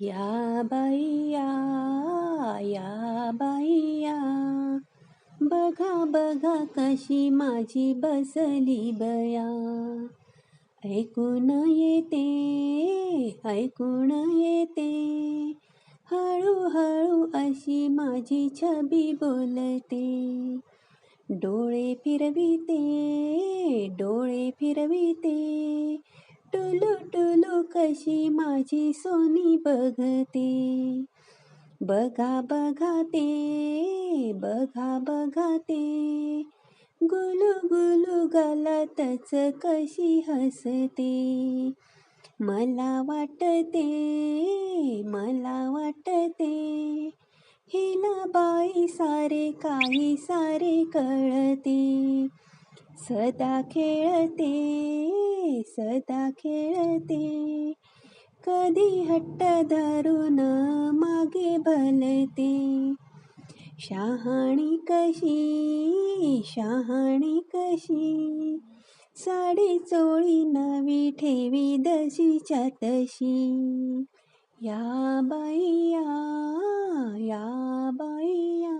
या बाईया या बाईया बघा बघा कशी माझी बसली बया. ऐकून येते ऐकून येते. हळूहळू अशी माझी छबी बोलते. डोळे फिरविते डोळे फिरविते. टुलू टुलू कशी माझी सोनी बघते. बघा बघा ते बघा बघा ते. गुलू गुलू गलतच कशी हसते. मला वाटते मला वाटते हिला बाई सारे काही सारे कळते. सदा खेळते सदा खेळते कधी हट्ट धरून मागे भलते. शहाणी कशी शहाणी कशी? साडी चोळी नवी ठेवी दशीच्या तशी. या बाईया या बाईया.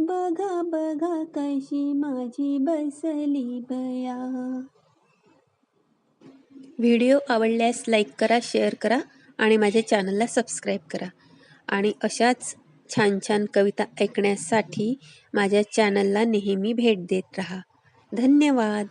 बघा बघा कशी माझी बसली बया. व्हिडिओ आवडल्यास लाईक करा शेअर करा आणि माझ्या चॅनलला सबस्क्राईब करा. आणि अशाच छान छान कविता ऐकण्यासाठी माझ्या चॅनलला नेहमी भेट देत राहा. धन्यवाद.